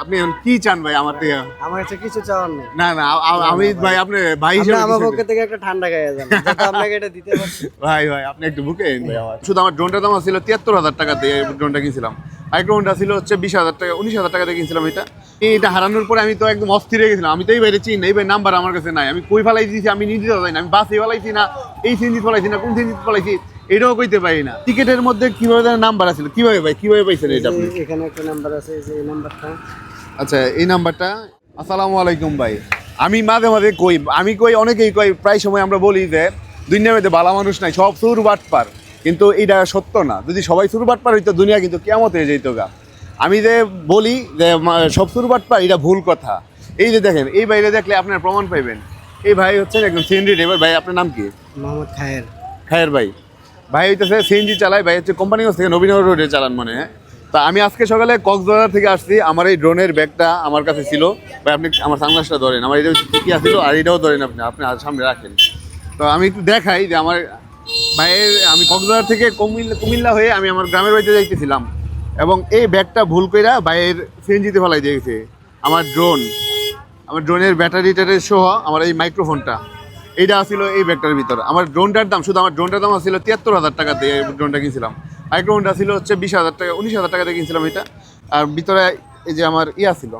আপনি এখন কি চান ভাই আমার থেকে? আমার কাছে কিছু চাওয়ার নেই। না না আমি ভাই আপনি ভাই হিসেবে আমার পক্ষ থেকে একটা ঠান্ডা খাইয়া যান আপনাকে এটা দিতে পারছি ভাই ভাই আপনি একটু বুকে ভাই আমার। শুধু আমার ড্রোনটার দাম ছিল তিয়াত্তর হাজার টাকা দিয়ে ড্রোনটা কিনছিলাম। মাইক্রোফোনটা ছিল হচ্ছে বিশ হাজার টাকা উনিশ হাজার টাকা দিয়ে কিনছিলাম এটা। এটা হারানোর পরে আমি তো একদম অস্থির হয়ে গেছিলাম। আমি তো এই বাইরে চিনি এই ভাই নাম্বার আমার কাছে নাই। আমি কই ফেলাই দিয়েছি আমি নিজে যাই না আমি বাসে ফেলাইছি না এই সিনজিত ফেলাইছি না কোন সিনজিত ফেলাইছি? এটাও কইতে পারি না। টিকেটের মধ্যে কীভাবে যেন নাম্বার আছিল কীভাবে ভাই কীভাবে পাইছেন এটা আপনি? এখানে একটা নাম্বার আছে এই যে এই নাম্বারটা। আচ্ছা এই নাম্বারটা? আসসালামু আলাইকুম ভাই। আমি মাঝে মাঝে কই আমি কই অনেকেই কই প্রায় সময় আমরা বলি যে মধ্যে ভালো মানুষ নাই সব সুর বাটপার। কিন্তু এটা সত্য না। যদি সবাই সুর বাটপার হইতো দুনিয়া কিন্তু কেমত হয়ে যেত গা। আমি যে বলি যে সব সুর বাটপার এটা ভুল কথা। এই যে দেখেন এই বাইরে দেখলে আপনার প্রমাণ পাইবেন। এই ভাই হচ্ছেন একদম সিএনডি ড্রাইভার। ভাই আপনার নাম কি? মোহাম্মদ খায়ের। খায়ের ভাই। ভাই হইতেছে সিএনজি চালায়, ভাই হচ্ছে কোম্পানিগঞ্জ থেকে নবীনগর রোডে চালান মনে হয়। তা আমি আজকে সকালে কক্সবাজার থেকে আসছি, আমার এই ড্রোনের ব্যাগটা আমার কাছে ছিল। ভাই আপনি আমার সানগ্লাসটা ধরেন, আমার এটা ঠিকই আসছিল আর এটাও ধরেন আপনি আপনি সামনে রাখেন। তো আমি একটু দেখাই যে আমার ভাইয়ের আমি কক্সবাজার থেকে কুমিল্লা কুমিল্লা হয়ে আমি আমার গ্রামের বাড়িতে যাইতেছিলাম। এবং এই ব্যাগটা ভুল কইরা ভাইয়ের সিএনজিতে ফেলাই দিয়েছে, আমার ড্রোন আমার ড্রোনের ব্যাটারি ট্যাটারি সহ আমার এই মাইক্রোফোনটা এইটা ছিল এই ব্যাগটার ভিতর। আমার ড্রোনটার দাম, শুধু আমার ড্রোনটার দাম ছিল তিয়াত্তর হাজার টাকা দিয়ে ড্রোনটা কিনছিলাম। মাইক্রোফোনটা ছিল হচ্ছে বিশ হাজার টাকা, উনিশ হাজার টাকা দিয়ে কিনছিলাম এটা। আর ভিতরে এই যে আমার ইয়া ছিল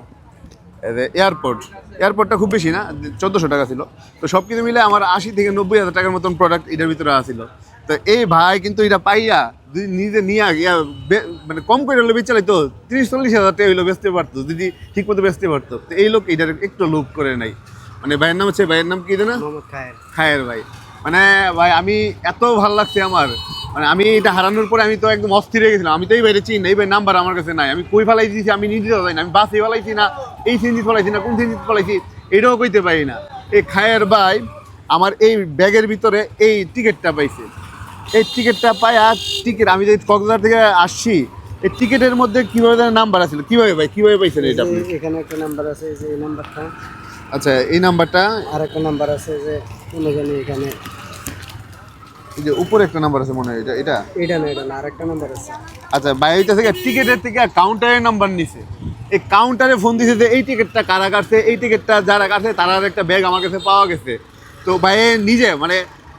এয়ারপোর্ট, এয়ারপোর্টটা খুব বেশি না, চোদ্দোশো টাকা ছিল। তো সব কিছু মিলে আমার আশি থেকে নব্বই হাজার টাকার মতন প্রোডাক্ট এটার ভিতরে আসছিল তো এই ভাই কিন্তু এটা পাইয়া যদি নিজে নিয়ে গিয়া মানে কম করে হলে বেচালাই তো তিরিশ চল্লিশ হাজার টাকা হইল বেচতে পারতো, যদি ঠিক মতো বেচতে পারতো। তো এই লোক এটার একটু লোভ করে নাই। মানে ভাইয়ের নাম হচ্ছে ভাইয়ের নাম কি না খায়ের। ভাই। মানে ভাই আমি এত ভালো লাগছে আমার। মানে আমি এটা হারানোর পরে আমি তো একদম অস্থির হয়ে গেছিলাম। আমি তো এই বাইরে চিনি না এই ভাই নাম্বার আমার কাছে নাই। আমি কই ফেলাই দিয়েছি আমি নিজে যাই না আমি বাসে ফেলাইছি না এই সিনজিত ফেলাইছি না কোন সিনজিত ফেলাইছি এটাও কইতে পারি না। এই খায়ের ভাই আমার এই ব্যাগের ভিতরে এই টিকিটটা পাইছে। এই টিকিটটা পাই আর টিকিট আমি যে কক্সবাজার থেকে আসছি এই টিকিটের মধ্যে কীভাবে নাম্বার আছিল কীভাবে ভাই কীভাবে পাইছেন এটা এখানে একটা নাম্বার আছে যে এই নাম্বারটা। আচ্ছা এই নাম্বারটা? আর একটা নাম্বার আছে যে কোনো জানি এখানে। এই যে উপরে একটা নাম্বার আছে মনে হয় এটা এটা? এটা না এটা না আর একটা নাম্বার আছে। আচ্ছা বাইরে থেকে টিকিটের থেকে কাউন্টারের নাম্বার নিছে। এই কাউন্টারে ফোন দিছে যে এই টিকিটটা কারা কাটছে? এই টিকিটটা যারা কাটছে তারার একটা ব্যাগ আমার কাছে পাওয়া গেছে। তো ভাই নিজে মানে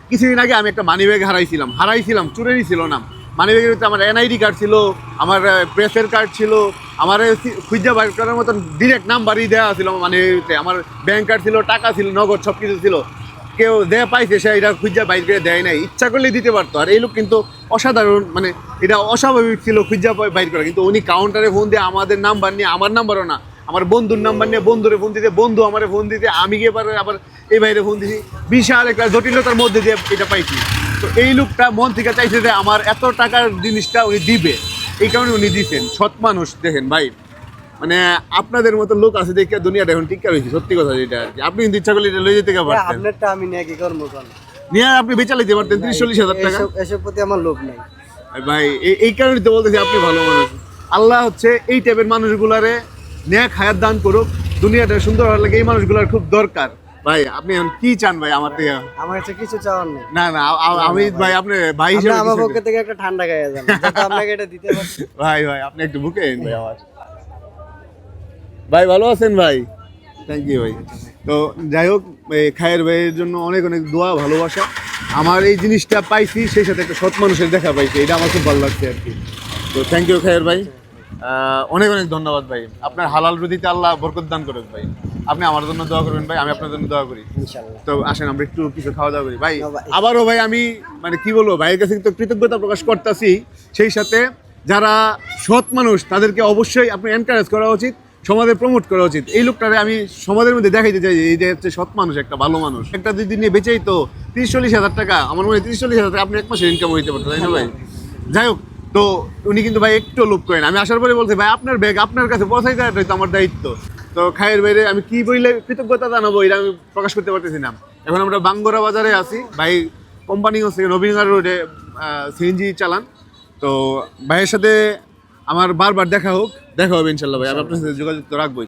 কিছুদিন আগে আমি একটা মানি ব্যাগ হারাইছিলাম। হারাইছিলাম চুরে নিছিল না মানি ব্যাগের ভিতরে আমার এনআইডি কার্ড ছিল, আমার প্রেসের কার্ড ছিল, আমার খুঁজা বাইর করার মতন ডিরেক্ট নাম্বারই দেওয়া ছিল মানে আমার ব্যাংক কার্ড ছিল, টাকা ছিল, নগদ সব কিছু ছিল। কেউ দেয়া পাইছে, সে এটা খুঁজা বাইর করে দেয় নাই। ইচ্ছা করলে দিতে পারতো। আর এই লোক কিন্তু অসাধারণ মানে এটা অস্বাভাবিক ছিল খুঁজা বাইর করা। কিন্তু উনি কাউন্টারে ফোন দিয়ে আমাদের নাম্বার নিয়ে, আমার নাম্বারও না, আমার বন্ধুর নাম্বার নিয়ে বন্ধুরে ফোন দিতে, বন্ধু আমারে ফোন দিতে, আমি গিয়ে আবার এই বাইরে ফোন দিছি। বিশাল একটা জটিলতার মধ্যে দিয়ে এটা পাইছি। তো এই লোকটা মন থেকে চাইছে যে আমার এত টাকার জিনিসটা উনি দিবে। এই কারণে উনি দিচ্ছেন সৎ মানুষ দেখেন ভাই। মানে আপনাদের মতো লোক আছে দেখে দুনিয়াটা এখন টিকা রয়েছে সত্যি কথা যেটা আর কি। আপনি কিন্তু ইচ্ছা করলে এটা লয়ে যেতে পারতেন। আপনারটা আমি নিয়ে কি করব নিয়ে আপনি বেচা লাইতে পারতেন ত্রিশ চল্লিশ হাজার টাকা। এসব প্রতি আমার লোভ নাই। আর ভাই এই- এই কারণে তো বলতেছি আপনি ভালো মানুষ। আল্লাহ হচ্ছে এই টাইপের মানুষগুলারে ন্যাক হায়াত দান করুক। দুনিয়াটা সুন্দর হওয়ার লাগে এই মানুষগুলার খুব দরকার। ভাই আপনি এখন কি চান ভাই আমার থেকে? আমার কাছে কিছু চাওয়ার নেই। না না আমি ভাই আপনি ভাই হিসেবে আমার পক্ষ থেকে একটা ঠান্ডা খাইয়া যান আপনাকে এটা দিতে পারছি। ভাই ভাই আপনি একটু বুকে নিন ভাই আমার। ভাই ভালো আছেন ভাই? থ্যাংক ইউ ভাই। তো যাই হোক খায়ের ভাইয়ের জন্য অনেক অনেক দোয়া ভালোবাসা। আমার এই জিনিসটা পাইছি সেই সাথে একটা সৎ মানুষের দেখা পাইছি এটা আমার খুব ভালো লাগছে আর কি। তো থ্যাংক ইউ খায়ের ভাই। অনেক অনেক ধন্যবাদ ভাই। আপনার হালাল রুদিতে আল্লাহ বরকত দান করুক ভাই। আপনি আমার জন্য দোয়া করবেন ভাই আমি আপনার জন্য দোয়া করি। তো আসেন আমরা একটু কিছু খাওয়া দাওয়া করি। ভাই আবারও ভাই আমি মানে কি বলব ভাইয়ের কাছে তো কৃতজ্ঞতা প্রকাশ করতেছি। সেই সাথে যারা সৎ মানুষ তাদেরকে অবশ্যই আপনি এনকারেজ করা উচিত সমাজে প্রমোট করা উচিত। এই লোকটারে আমি সমাজের মধ্যে দেখাইতে চাই এই যে হচ্ছে সৎ মানুষ একটা ভালো মানুষ। একটা দুই দিন নিয়ে বেচেই তো তিরিশ চল্লিশ হাজার টাকা আমার মনে হয় তিরিশ চল্লিশ হাজার টাকা আপনি এক মাসের ইনকাম হইতে পারতো তাই না ভাই? যাই হোক তো উনি কিন্তু ভাই একটু লোভ করেন। আমি আসার পরে বলছি, ভাই, আপনার ব্যাগ আপনার কাছে পৌঁছাই দেওয়াটাই তো আমার দায়িত্ব। তো খায়ের বাইরে আমি কি বললে কৃতজ্ঞতা জানাব এটা আমি প্রকাশ করতে পারতেছি না। এখন আমরা বাঙ্গরা বাজারে আছি। ভাই কোম্পানি হচ্ছে নবীনগর রোডে সিএনজি চালান। তো ভাইয়ের সাথে আমার বারবার দেখা হোক, দেখা হবে ইনশাল্লাহ ভাই। আমি আপনার সাথে যোগাযোগ তো